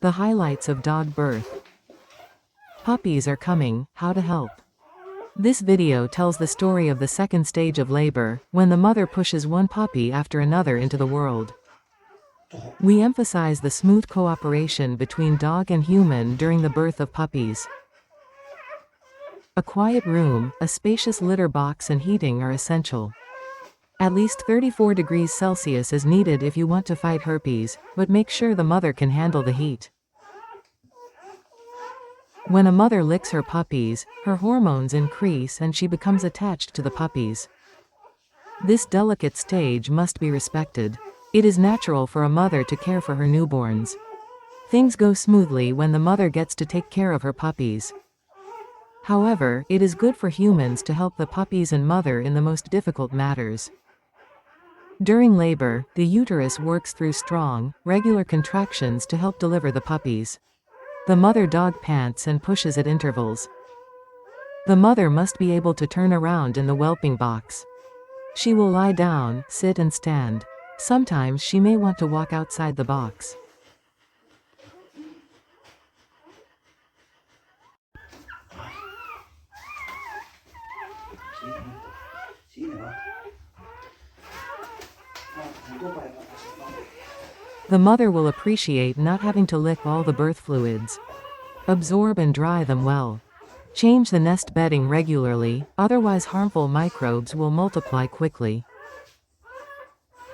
The highlights of dog birth. Puppies are coming, how to help. This video tells the story of the second stage of labor, when the mother pushes one puppy after another into the world. We emphasize the smooth cooperation between dog and human during the birth of puppies. A quiet room, a spacious litter box and heating are essential. At least 34 degrees Celsius is needed if you want to fight herpes, but make sure the mother can handle the heat. When a mother licks her puppies, her hormones increase and she becomes attached to the puppies. This delicate stage must be respected. It is natural for a mother to care for her newborns. Things go smoothly when the mother gets to take care of her puppies. However, it is good for humans to help the puppies and mother in the most difficult matters. During labor, the uterus works through strong, regular contractions to help deliver the puppies. The mother dog pants and pushes at intervals. The mother must be able to turn around in the whelping box. She will lie down, sit and stand. Sometimes she may want to walk outside the box. The mother will appreciate not having to lick all the birth fluids. Absorb and dry them well. Change the nest bedding regularly, otherwise harmful microbes will multiply quickly.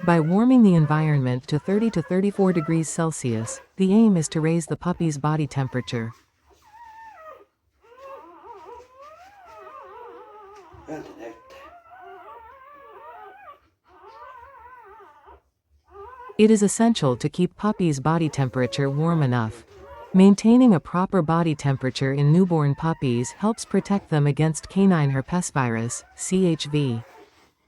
By warming the environment to 30 to 34 degrees Celsius, the aim is to raise the puppy's body temperature. It is essential to keep puppies' body temperature warm enough. Maintaining a proper body temperature in newborn puppies helps protect them against canine herpesvirus, CHV.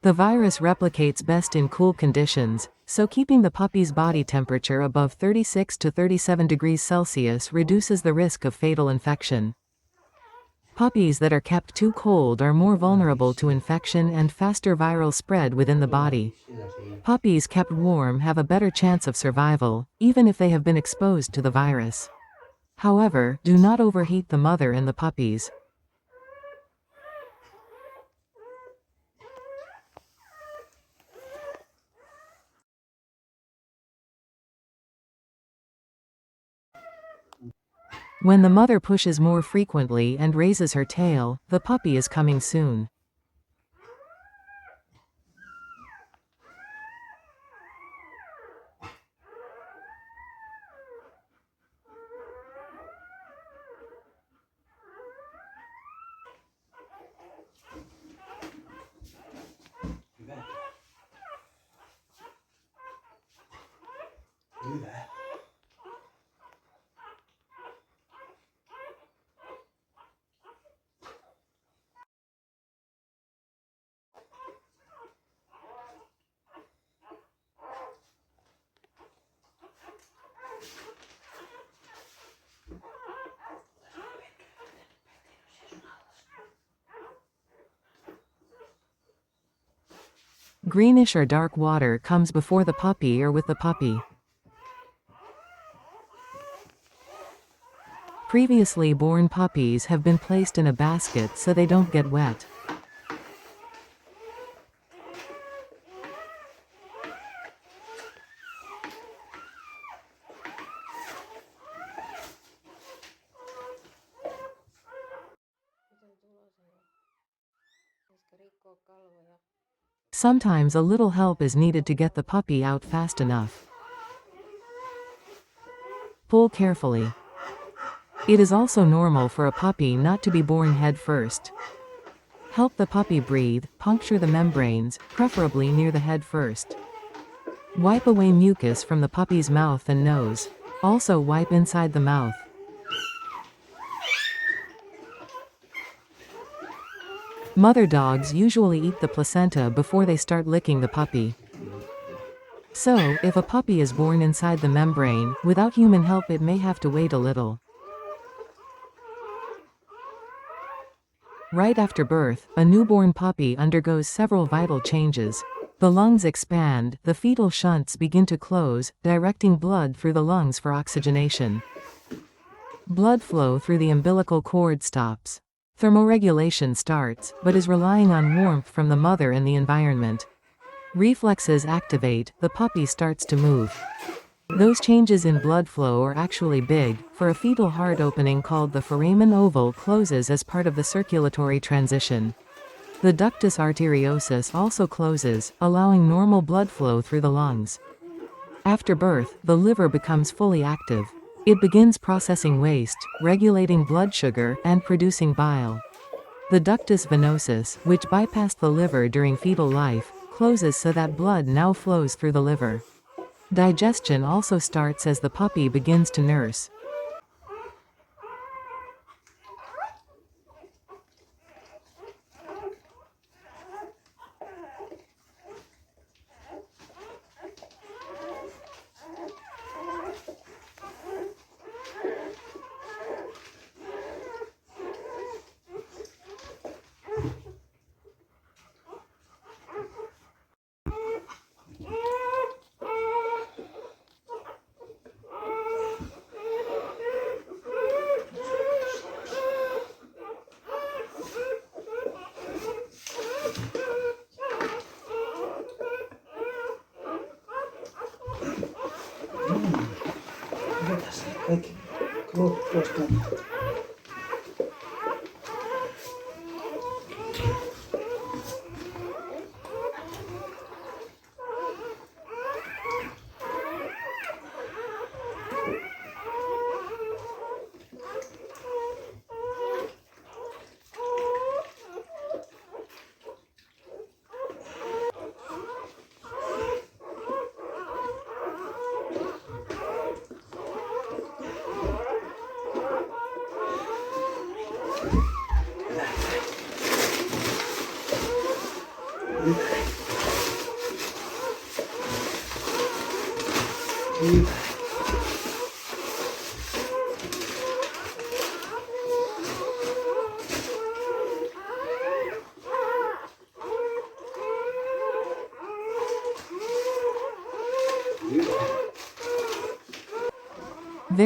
The virus replicates best in cool conditions, so keeping the puppy's body temperature above 36 to 37 degrees Celsius reduces the risk of fatal infection. Puppies that are kept too cold are more vulnerable to infection and faster viral spread within the body. Puppies kept warm have a better chance of survival, even if they have been exposed to the virus. However, do not overheat the mother and the puppies. When the mother pushes more frequently and raises her tail, the puppy is coming soon. Greenish or dark water comes before the puppy or with the puppy. Previously born puppies have been placed in a basket so they don't get wet. Sometimes a little help is needed to get the puppy out fast enough. Pull carefully. It is also normal for a puppy not to be born head first. Help the puppy breathe, puncture the membranes, preferably near the head first. Wipe away mucus from the puppy's mouth and nose. Also wipe inside the mouth. Mother dogs usually eat the placenta before they start licking the puppy. So, if a puppy is born inside the membrane, without human help it may have to wait a little. Right after birth, a newborn puppy undergoes several vital changes. The lungs expand, the fetal shunts begin to close, directing blood through the lungs for oxygenation. Blood flow through the umbilical cord stops. Thermoregulation starts, but is relying on warmth from the mother and the environment. Reflexes activate, the puppy starts to move. Those changes in blood flow are actually big, for a fetal heart opening called the foramen oval closes as part of the circulatory transition. The ductus arteriosus also closes, allowing normal blood flow through the lungs. After birth, the liver becomes fully active. It begins processing waste, regulating blood sugar, and producing bile. The ductus venosus, which bypassed the liver during fetal life, closes so that blood now flows through the liver. Digestion also starts as the puppy begins to nurse. Go,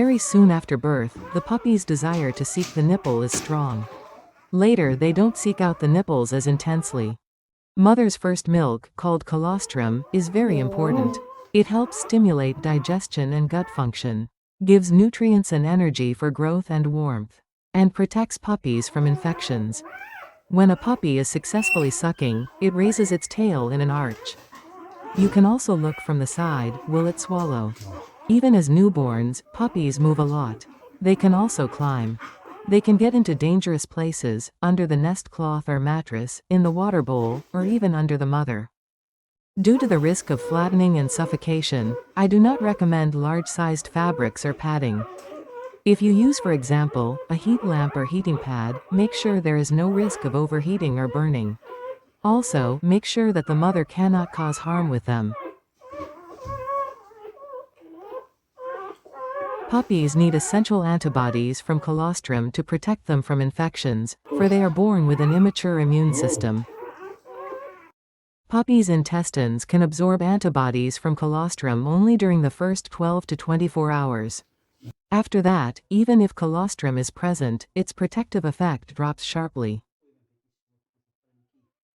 Very soon after birth, the puppy's desire to seek the nipple is strong. Later, they don't seek out the nipples as intensely. Mother's first milk, called colostrum, is very important. It helps stimulate digestion and gut function, gives nutrients and energy for growth and warmth, and protects puppies from infections. When a puppy is successfully sucking, it raises its tail in an arch. You can also look from the side, will it swallow? Even as newborns, puppies move a lot. They can also climb. They can get into dangerous places, under the nest cloth or mattress, in the water bowl, or even under the mother. Due to the risk of flattening and suffocation, I do not recommend large-sized fabrics or padding. If you use for example, a heat lamp or heating pad, make sure there is no risk of overheating or burning. Also, make sure that the mother cannot cause harm with them. Puppies need essential antibodies from colostrum to protect them from infections, for they are born with an immature immune system. Puppies' intestines can absorb antibodies from colostrum only during the first 12 to 24 hours. After that, even if colostrum is present, its protective effect drops sharply.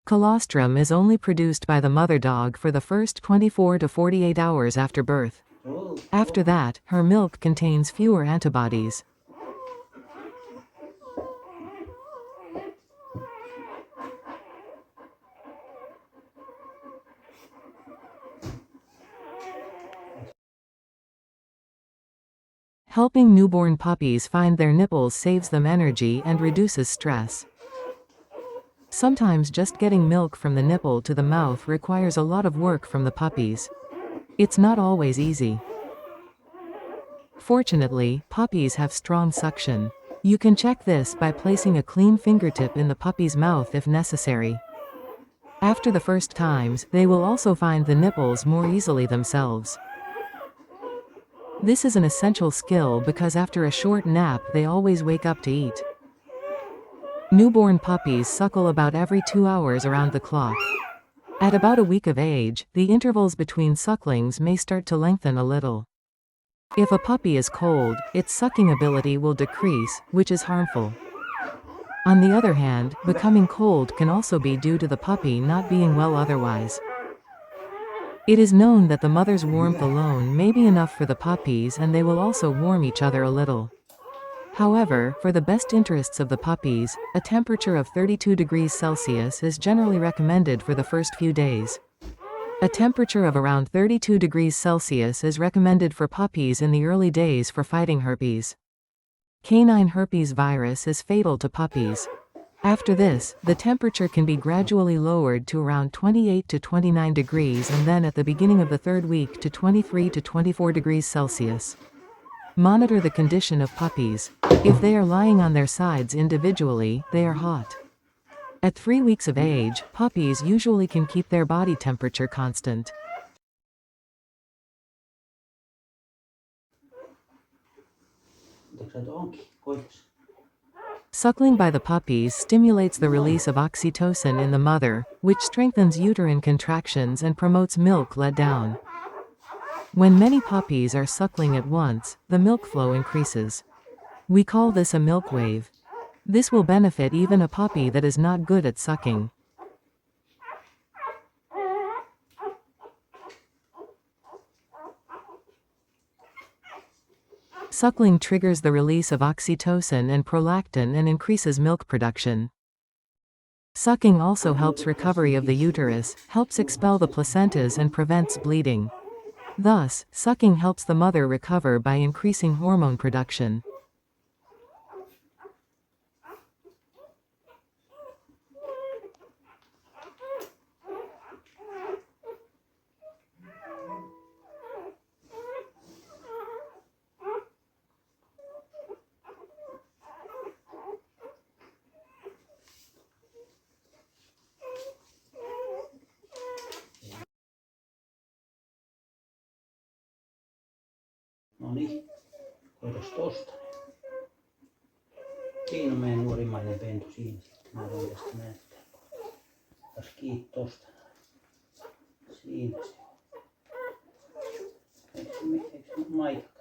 Colostrum is only produced by the mother dog for the first 24 to 48 hours after birth. After that, her milk contains fewer antibodies. Helping newborn puppies find their nipples saves them energy and reduces stress. Sometimes just getting milk from the nipple to the mouth requires a lot of work from the puppies. It's not always easy. Fortunately, puppies have strong suction. You can check this by placing a clean fingertip in the puppy's mouth if necessary. After the first times, they will also find the nipples more easily themselves. This is an essential skill because after a short nap they always wake up to eat. Newborn puppies suckle about every two hours around the clock. At about a week of age, the intervals between sucklings may start to lengthen a little. If a puppy is cold, its sucking ability will decrease, which is harmful. On the other hand, becoming cold can also be due to the puppy not being well otherwise. It is known that the mother's warmth alone may be enough for the puppies and they will also warm each other a little. However, for the best interests of the puppies, a temperature of 32 degrees Celsius is generally recommended for the first few days. A temperature of around 32 degrees Celsius is recommended for puppies in the early days for fighting herpes. Canine herpes virus is fatal to puppies. After this, the temperature can be gradually lowered to around 28 to 29 degrees and then at the beginning of the third week to 23 to 24 degrees Celsius. Monitor the condition of puppies. If they are lying on their sides individually, they are hot. At three weeks of age, puppies usually can keep their body temperature constant. Suckling by the puppies stimulates the release of oxytocin in the mother, which strengthens uterine contractions and promotes milk let down. When many puppies are suckling at once, the milk flow increases. We call this a milk wave. This will benefit even a puppy that is not good at sucking. Suckling triggers the release of oxytocin and prolactin and increases milk production. Sucking also helps recovery of the uterus, helps expel the placentas and prevents bleeding. Thus, sucking helps the mother recover by increasing hormone production. Koitas tosta. Siinä on meidän nuorimmainen pentu siinä. Mä voin tästä näyttää. Otas kiinni tosta. Siinä se on. Eikö, eikö maita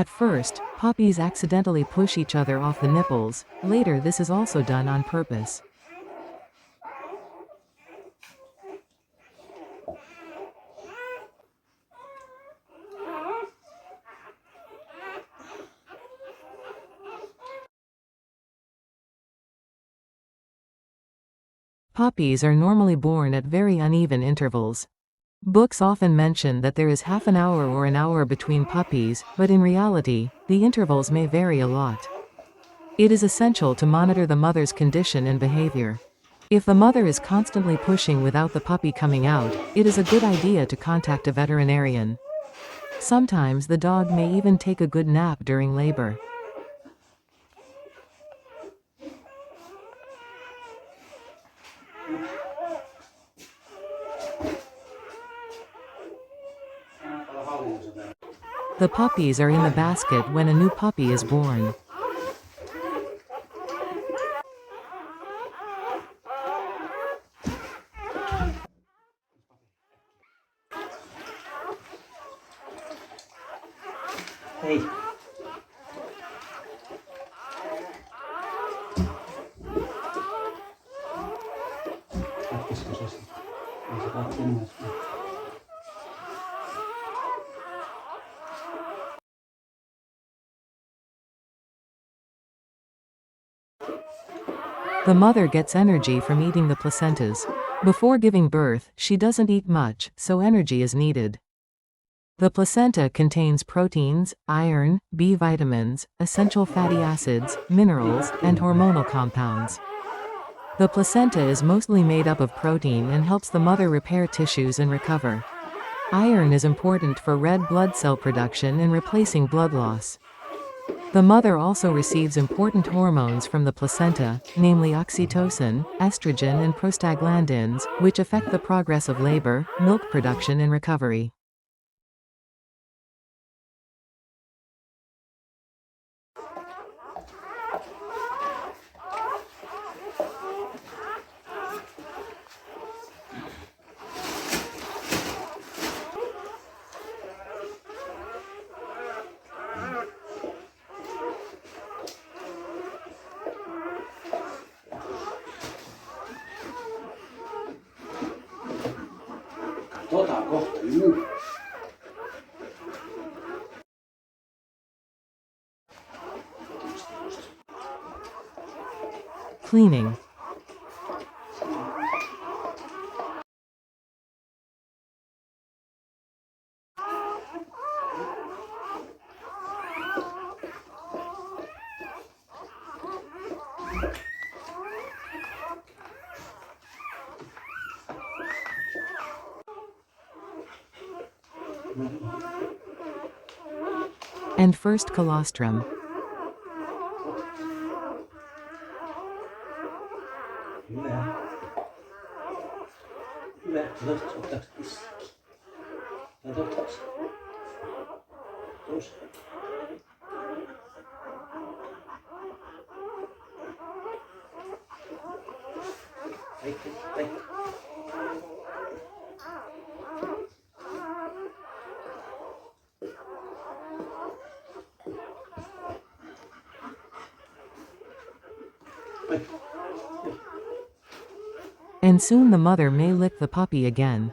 At first, puppies accidentally push each other off the nipples, later this is also done on purpose. Puppies are normally born at very uneven intervals. Books often mention that there is half an hour or an hour between puppies, but in reality, the intervals may vary a lot. It is essential to monitor the mother's condition and behavior. If the mother is constantly pushing without the puppy coming out, it is a good idea to contact a veterinarian. Sometimes the dog may even take a good nap during labor. The puppies are in the basket when a new puppy is born. Se The mother gets energy from eating the placentas. Before giving birth, she doesn't eat much, so energy is needed. The placenta contains proteins, iron, B vitamins, essential fatty acids, minerals, and hormonal compounds. The placenta is mostly made up of protein and helps the mother repair tissues and recover. Iron is important for red blood cell production and replacing blood loss. The mother also receives important hormones from the placenta, namely oxytocin, estrogen and prostaglandins, which affect the progress of labor, milk production and recovery. And first colostrum. Hyvä. Hyvä. And soon the mother may lick the puppy again.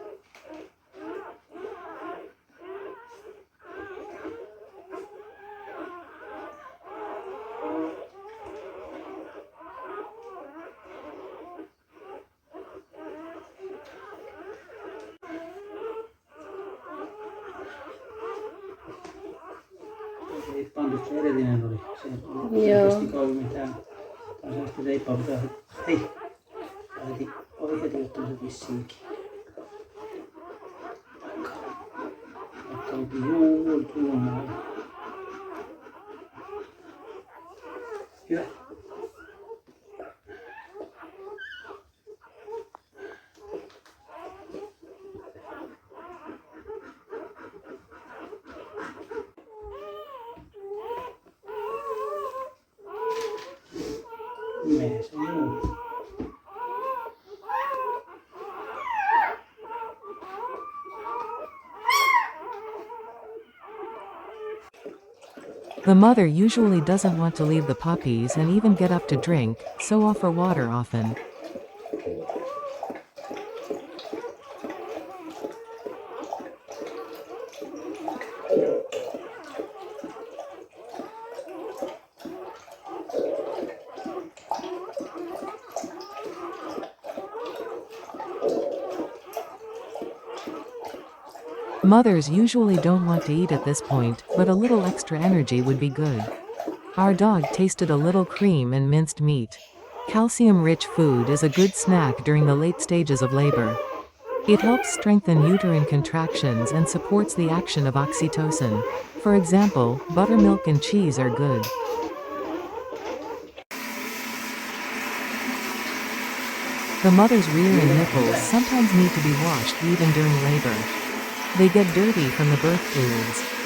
Vou deitar você aqui. Até do outro lado. Yeah. The mother usually doesn't want to leave the puppies and even get up to drink, so offer water often. Mothers usually don't want to eat at this point, but a little extra energy would be good. Our dog tasted a little cream and minced meat. Calcium rich food is a good snack during the late stages of labor. It helps strengthen uterine contractions and supports the action of oxytocin. For example, buttermilk and cheese are good. The mother's rear and nipples sometimes need to be washed even during labor. They get dirty from the birth pools.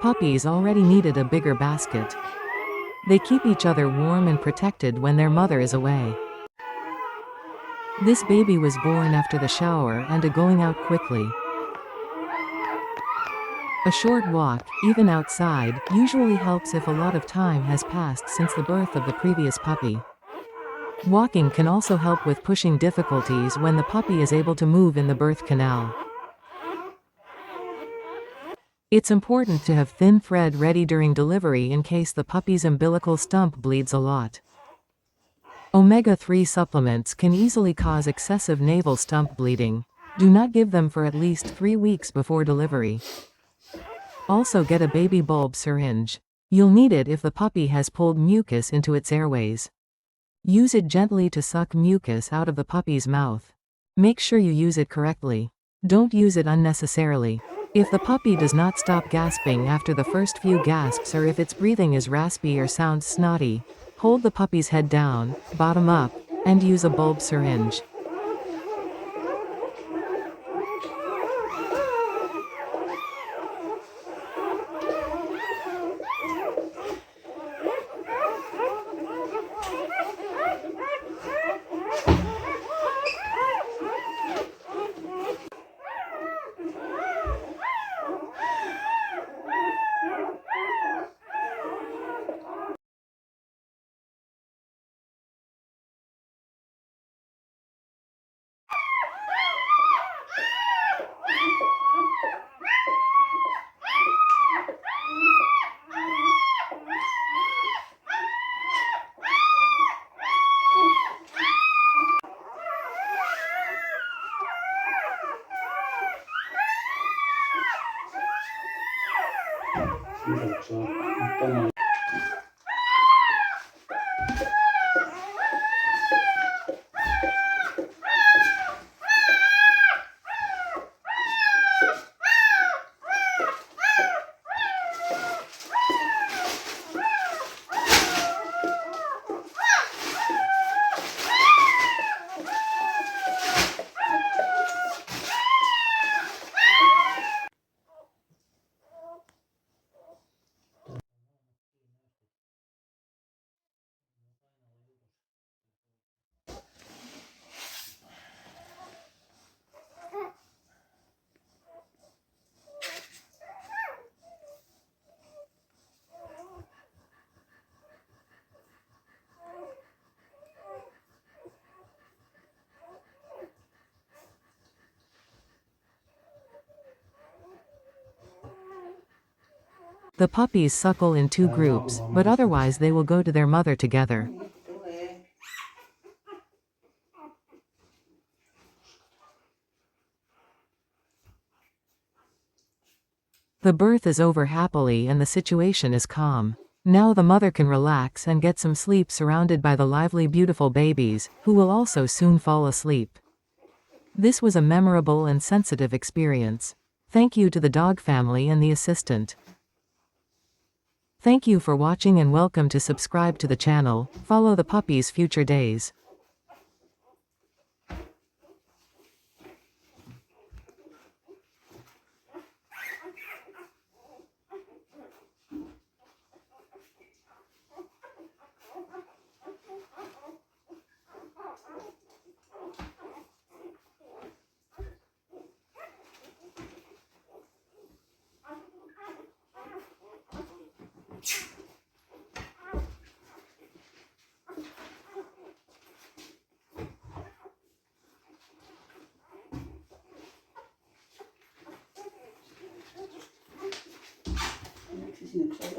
Puppies already needed a bigger basket. They keep each other warm and protected when their mother is away. This baby was born after the shower and a going out quickly. A short walk, even outside, usually helps if a lot of time has passed since the birth of the previous puppy. Walking can also help with pushing difficulties when the puppy is able to move in the birth canal. It's important to have thin thread ready during delivery in case the puppy's umbilical stump bleeds a lot. Omega-3 supplements can easily cause excessive navel stump bleeding. Do not give them for at least 3 weeks before delivery. Also get a baby bulb syringe. You'll need it if the puppy has pulled mucus into its airways. Use it gently to suck mucus out of the puppy's mouth. Make sure you use it correctly. Don't use it unnecessarily. If the puppy does not stop gasping after the first few gasps or if its breathing is raspy or sounds snotty, hold the puppy's head down, bottom up, and use a bulb syringe. Співача, The puppies suckle in two groups, but otherwise they will go to their mother together. The birth is over happily and the situation is calm. Now the mother can relax and get some sleep surrounded by the lively beautiful babies, who will also soon fall asleep. This was a memorable and sensitive experience. Thank you to the dog family and the assistant. Thank you for watching and welcome to subscribe to the channel, follow the puppy's future days. Hepsini koy.